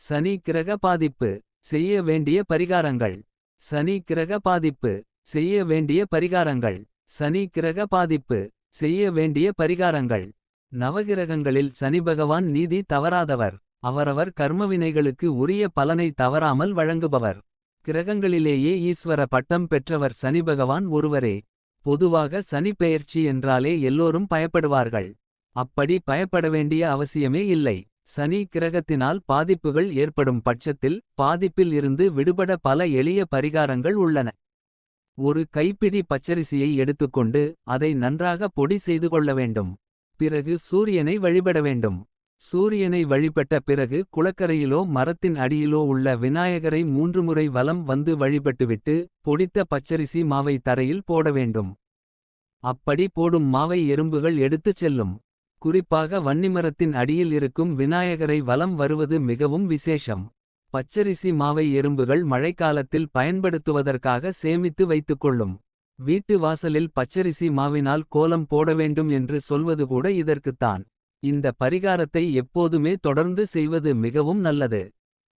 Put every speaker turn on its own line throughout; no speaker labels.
சனி கிரக பாதிப்பு செய்ய வேண்டிய பரிகாரங்கள். சனி கிரக பாதிப்பு செய்ய வேண்டிய பரிகாரங்கள். சனி கிரக பாதிப்பு செய்ய வேண்டிய பரிகாரங்கள். நவகிரகங்களில் சனி பகவான் நீதி தவறாதவர். அவரவர் கர்மவினைகளுக்கு உரிய பலனை தவறாமல் வழங்குபவர். கிரகங்களிலேயே ஈஸ்வர பட்டம் பெற்றவர் சனி பகவான் ஒருவரே. பொதுவாக சனி பெயர்ச்சி என்றாலே எல்லோரும் பயப்படுவார்கள். அப்படி பயப்பட வேண்டிய அவசியமே இல்லை. சனி கிரகத்தினால் பாதிப்புகள் ஏற்படும் பட்சத்தில் பாதிப்பில் இருந்து விடுபட பல எளிய பரிகாரங்கள் உள்ளன. ஒரு கைப்பிடி பச்சரிசியை எடுத்துக்கொண்டு அதை நன்றாக பொடி செய்து கொள்ள வேண்டும். பிறகு சூரியனை வழிபட வேண்டும். சூரியனை வழிபட்ட பிறகு குளக்கரையிலோ மரத்தின் அடியிலோ உள்ள விநாயகரை மூன்று முறை வலம் வந்து வழிபட்டுவிட்டு பொடித்த பச்சரிசி மாவை தரையில் போட வேண்டும். அப்படி போடும் மாவை எறும்புகள் எடுத்துச் செல்லும். குறிப்பாக வன்னிமரத்தின் அடியில் இருக்கும் விநாயகரை வலம் வருவது மிகவும் விசேஷம். பச்சரிசி மாவை எறும்புகள் மழைக்காலத்தில் பயன்படுத்துவதற்காக சேமித்து வைத்துக்கொள்ளும். வீட்டு வாசலில் பச்சரிசி மாவினால் கோலம் போட வேண்டும் என்று சொல்வது கூட இதற்குத்தான். இந்த பரிகாரத்தை எப்போதுமே தொடர்ந்து செய்வது மிகவும் நல்லது.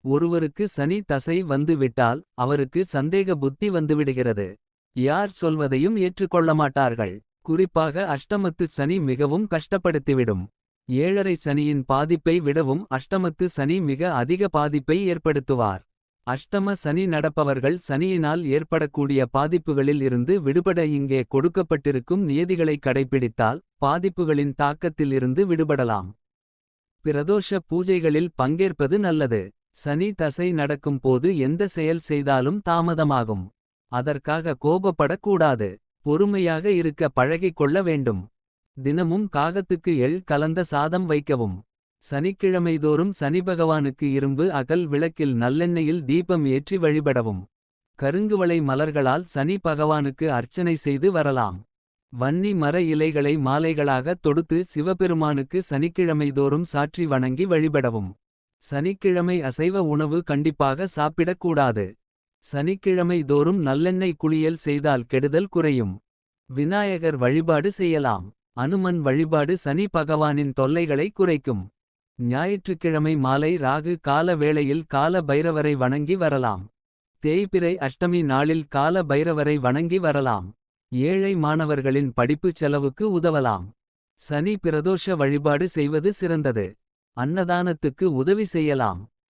ஒருவருக்கு சனி தசை வந்துவிட்டால் அவருக்கு சந்தேக புத்தி வந்துவிடுகிறது. யார் சொல்வதையும் ஏற்றுக்கொள்ள மாட்டார்கள். குறிப்பாக அஷ்டமத்து சனி மிகவும் கஷ்டப்படுத்திவிடும். ஏழரை சனியின் பாதிப்பை விடவும் அஷ்டமத்து சனி மிக அதிக பாதிப்பை ஏற்படுத்துவார். அஷ்டம சனி நடப்பவர்கள் சனியினால் ஏற்படக்கூடிய பாதிப்புகளில் இருந்து விடுபட இங்கே கொடுக்கப்பட்டிருக்கும் நியதிகளை கடைபிடித்தால் பாதிப்புகளின் தாக்கத்தில் இருந்து விடுபடலாம். பிரதோஷ பூஜைகளில் பங்கேற்பது நல்லது. சனி தசை நடக்கும் போது எந்த செயல் செய்தாலும் தாமதமாகும். அதற்காக கோபப்படக்கூடாது. பொறுமையாக இருக்க பழகிக் கொள்ள வேண்டும். தினமும் காகத்துக்கு எள் கலந்த சாதம் வைக்கவும். சனிக்கிழமைதோறும் சனி பகவானுக்கு இரும்பு அகல் விளக்கில் நல்லெண்ணெயில் தீபம் ஏற்றி வழிபடவும். கருங்குவளை மலர்களால் சனி பகவானுக்கு அர்ச்சனை செய்து வரலாம். வன்னி மர இலைகளை மாலைகளாக தொடுத்து சிவபெருமானுக்கு சனிக்கிழமைதோறும் சாற்றி வணங்கி வழிபடவும். சனிக்கிழமை அசைவ உணவு கண்டிப்பாக சாப்பிடக்கூடாது. சனிக்கிழமை தோறும் நல்லெண்ணெய் குளியல் செய்தால் கெடுதல் குறையும். விநாயகர் வழிபாடு செய்யலாம். அனுமன் வழிபாடு சனி பகவானின் தொல்லைகளை குறைக்கும். ஞாயிற்றுக்கிழமை மாலை ராகு கால வேளையில் கால பைரவரை வணங்கி வரலாம். தேய்பிறை அஷ்டமி நாளில் கால பைரவரை வணங்கி வரலாம். ஏழை மாணவர்களின் படிப்புச் செலவுக்கு உதவலாம். சனி பிரதோஷ வழிபாடு செய்வது சிறந்தது. அன்னதானத்துக்கு உதவி செய்யலாம்.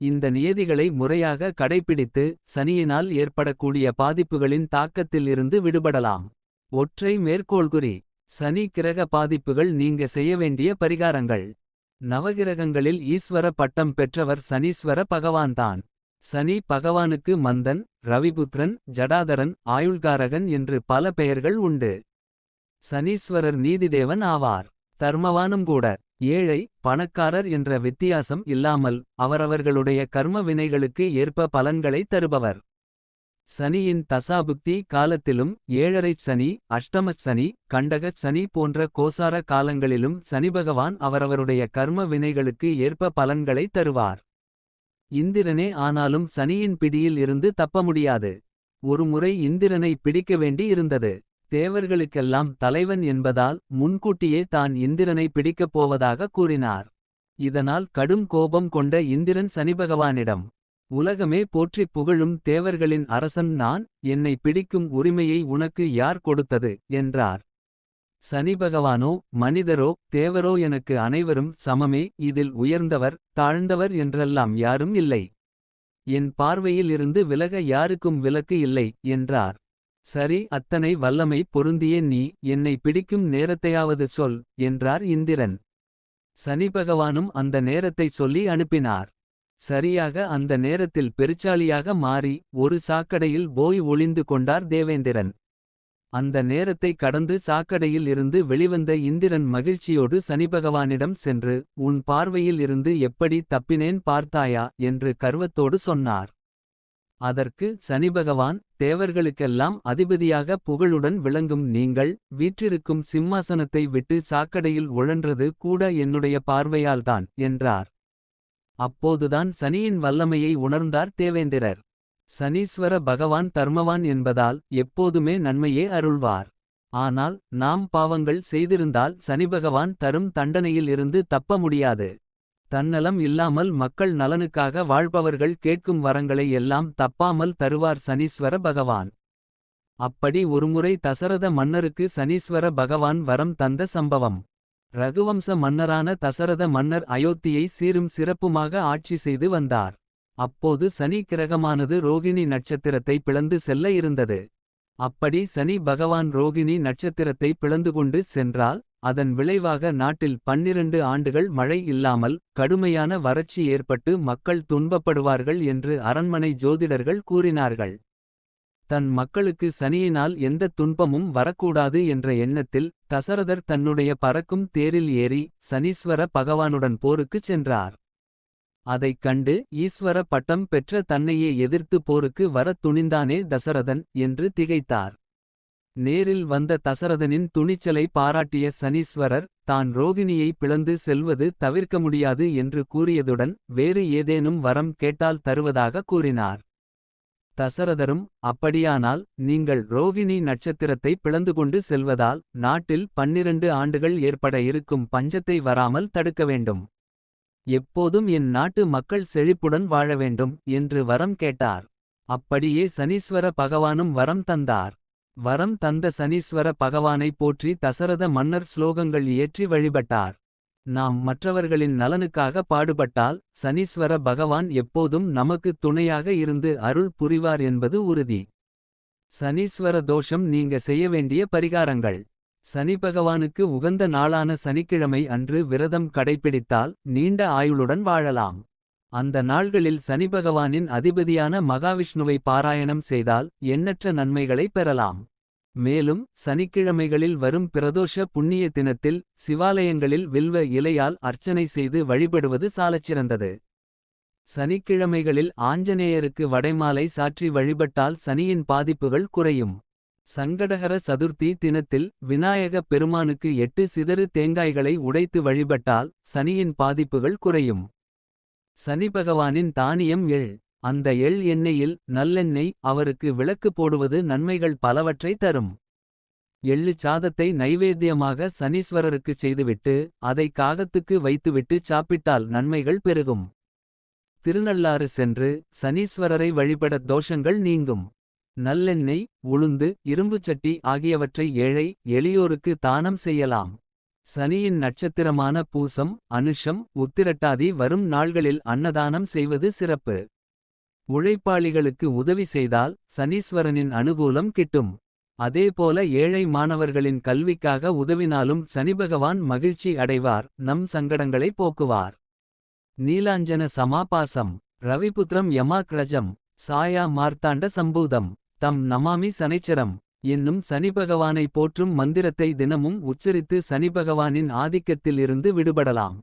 இந்த நியதிகளை முறையாக கடைபிடித்து சனியினால் ஏற்படக்கூடிய பாதிப்புகளின் தாக்கத்தில் இருந்து விடுபடலாம். ஒற்றை மேற்கோள்குறி சனி கிரக பாதிப்புகள் நீங்க செய்ய வேண்டிய பரிகாரங்கள். நவகிரகங்களில் ஈஸ்வர பட்டம் பெற்றவர் சனீஸ்வர பகவான்தான் சனி பகவானுக்கு மந்தன் ரவிபுத்திரன் ஜடாதரன் ஆயுள்காரகன் என்று பல பெயர்கள் உண்டு. சனீஸ்வரர் நீதிதேவன் ஆவார். தர்மவானும் கூட. ஏழை பணக்காரர் என்ற வித்தியாசம் இல்லாமல் அவரவர்களுடைய கர்ம வினைகளுக்கு ஏற்ப பலன்களை தருபவர். சனியின் தசாபுக்தி காலத்திலும் ஏழரைச் சனி அஷ்டமச் சனி கண்டகச் சனி போன்ற கோசார காலங்களிலும் சனிபகவான் அவரவருடைய கர்ம வினைகளுக்கு ஏற்ப பலன்களை தருவார். இந்திரனே ஆனாலும் சனியின் பிடியில் இருந்து தப்ப முடியாது. ஒருமுறை இந்திரனை பிடிக்க வேண்டி இருந்தது தேவர்களுக்கெல்லாம் தலைவன் என்பதால் முன்கூட்டியே தான் இந்திரனை பிடிக்கப் போவதாக கூறினார். இதனால் கடும் கோபம் கொண்ட இந்திரன் சனிபகவானிடம் உலகமே போற்றிப் புகழும் தேவர்களின் அரசன் நான் என்னை பிடிக்கும் உரிமையை உனக்கு யார் கொடுத்தது? என்றார். சனிபகவானோ மனிதரோ தேவரோ எனக்கு அனைவரும் சமமே இதில் உயர்ந்தவர் தாழ்ந்தவர் என்றெல்லாம் யாரும் இல்லை. என் பார்வையில் இருந்து விலக யாருக்கும் விலக்கு இல்லை என்றார். சரி அத்தனை வல்லமை பொருந்திய நீ என்னை பிடிக்கும் நேரத்தையாவது சொல் என்றார் இந்திரன். சனி பகவானும் அந்த நேரத்தை சொல்லி அனுப்பினார். சரியாக அந்த நேரத்தில் பெருச்சாளியாக மாறி ஒரு சாக்கடையில் போய் ஒளிந்து கொண்டார் தேவேந்திரன். அந்த நேரத்தை கடந்து சாக்கடையில் இருந்து வெளிவந்த இந்திரன் மகிழ்ச்சியோடு சனிபகவானிடம் சென்று உன் பார்வையில் இருந்து எப்படி தப்பினேன் பார்த்தாயா? என்று கர்வத்தோடு சொன்னார். அதற்கு சனிபகவான் தேவர்களுக்கெல்லாம் அதிபதியாக புகழுடன் விளங்கும் நீங்கள் வீற்றிருக்கும் சிம்மாசனத்தை விட்டு சாக்கடையில் உழன்றது கூட என்னுடைய பார்வையால்தான் என்றார். அப்போதுதான் சனியின் வல்லமையை உணர்ந்தார் தேவேந்திரர். சனீஸ்வர பகவான் தர்மவான் என்பதால் எப்போதுமே நன்மையே அருள்வார். ஆனால் நாம் பாவங்கள் செய்திருந்தால் சனிபகவான் தரும் தண்டனையில் இருந்து தப்ப முடியாது. தன்னலம் இல்லாமல் மக்கள் நலனுக்காக வாழ்பவர்கள் கேட்கும் வரங்களை எல்லாம் தப்பாமல் தருவார் சனீஸ்வர பகவான். அப்படி ஒருமுறை தசரத மன்னருக்கு சனீஸ்வர பகவான் வரம் தந்த சம்பவம். ரகுவம்ச மன்னரான தசரத மன்னர் அயோத்தியை சீரும் சிறப்புமாக ஆட்சி செய்து வந்தார். அப்போது சனி கிரகமானது ரோகிணி நட்சத்திரத்தை பிளந்து செல்ல இருந்தது. அப்படி சனி பகவான் ரோகிணி நட்சத்திரத்தை பிளந்துகொண்டு சென்றால். அதன் விளைவாக நாட்டில் பன்னிரண்டு ஆண்டுகள் மழை இல்லாமல். கடுமையான வறட்சி ஏற்பட்டு மக்கள் துன்பப்படுவார்கள் என்று அரண்மனை ஜோதிடர்கள் கூறினார்கள். தன் மக்களுக்கு சனியினால் எந்த துன்பமும் வரக்கூடாது என்ற எண்ணத்தில். தசரதர் தன்னுடைய பறக்கும் தேரில் ஏறி சனீஸ்வர பகவானுடன் போருக்குச் சென்றார். அதைக் கண்டு ஈஸ்வர பட்டம் பெற்ற தன்னையே எதிர்த்து போருக்கு வரத் துணிந்தானே தசரதன் என்று திகைத்தார். நேரில் வந்த தசரதனின் துணிச்சலை பாராட்டிய சனீஸ்வரர். தான் ரோகிணியை பிளந்து செல்வது தவிர்க்க முடியாது என்று கூறியதுடன். வேறு ஏதேனும் வரம் கேட்டால் தருவதாக கூறினார். தசரதரும் அப்படியானால் நீங்கள் ரோகிணி நட்சத்திரத்தை பிளந்துகொண்டு செல்வதால். நாட்டில் பன்னிரண்டு ஆண்டுகள் ஏற்பட இருக்கும் பஞ்சத்தை வராமல் தடுக்க வேண்டும். எப்போதும் என் நாட்டு மக்கள் செழிப்புடன் வாழ வேண்டும் என்று வரம் கேட்டார். அப்படியே சனீஸ்வர பகவானும் வரம் தந்தார். வரம் தந்த சனீஸ்வர பகவானை போற்றி தசரத மன்னர் ஸ்லோகங்கள் இயற்றி வழிபட்டார். நாம் மற்றவர்களின் நலனுக்காக பாடுபட்டால் சனீஸ்வர பகவான் எப்போதும் நமக்கு துணையாக இருந்து அருள் புரிவார் என்பது உறுதி. சனீஸ்வர தோஷம் நீங்க செய்ய வேண்டிய பரிகாரங்கள். சனி பகவானுக்கு உகந்த நாளான சனிக்கிழமை அன்று விரதம் கடைப்பிடித்தால் நீண்ட ஆயுளுடன் வாழலாம். அந்த நாள்களில் சனிபகவானின் அதிபதியான மகாவிஷ்ணுவை பாராயணம் செய்தால் எண்ணற்ற நன்மைகளை பெறலாம். மேலும் சனிக்கிழமைகளில் வரும் பிரதோஷ புண்ணிய தினத்தில் சிவாலயங்களில் வில்வ இலையால் அர்ச்சனை செய்து வழிபடுவது சாலச்சிறந்தது. சனிக்கிழமைகளில் ஆஞ்சநேயருக்கு வடைமாலை சாற்றி வழிபட்டால் சனியின் பாதிப்புகள் குறையும். சங்கடகர சதுர்த்தி தினத்தில் விநாயக பெருமானுக்கு எட்டு சிதறு தேங்காய்களை உடைத்து வழிபட்டால் சனியின் பாதிப்புகள் குறையும். சனி பகவானின் தானியம் எள் அந்த எள் எண்ணெயில் நல்லெண்ணெய் அவருக்கு விளக்கு போடுவது நன்மைகள் பலவற்றை தரும். எள்ளு சாதத்தை நைவேத்தியமாக சனீஸ்வரருக்குச் செய்துவிட்டு அதை காகத்துக்கு வைத்துவிட்டு சாப்பிட்டால் நன்மைகள் பெருகும். திருநள்ளாறு சென்று சனீஸ்வரரை வழிபட தோஷங்கள் நீங்கும். நல்லெண்ணெய் உளுந்து இரும்புச் சட்டி ஆகியவற்றை ஏழை எளியோருக்கு தானம் செய்யலாம். சனியின் நட்சத்திரமான பூசம் அனுஷம் உத்திரட்டாதி வரும் நாள்களில் அன்னதானம் செய்வது சிறப்பு. உழைப்பாளிகளுக்கு உதவி செய்தால் சனீஸ்வரனின் அனுகூலம் கிட்டும். அதேபோல ஏழை மாணவர்களின் கல்விக்காக உதவினாலும் சனிபகவான் மகிழ்ச்சி அடைவார் நம் சங்கடங்களை போக்குவார். நீலாஞ்சன சமாபாசம் ரவிபுத்திரம் யமாக்ரஜம் சாயா மார்த்தாண்ட சம்பூதம் தம் நமாமி சனைச்சரம் என்னும் சனிபகவானை போற்றும் மந்திரத்தை தினமும் உச்சரித்து சனிபகவானின் ஆதிக்கத்தில் இருந்து விடுபடலாம்.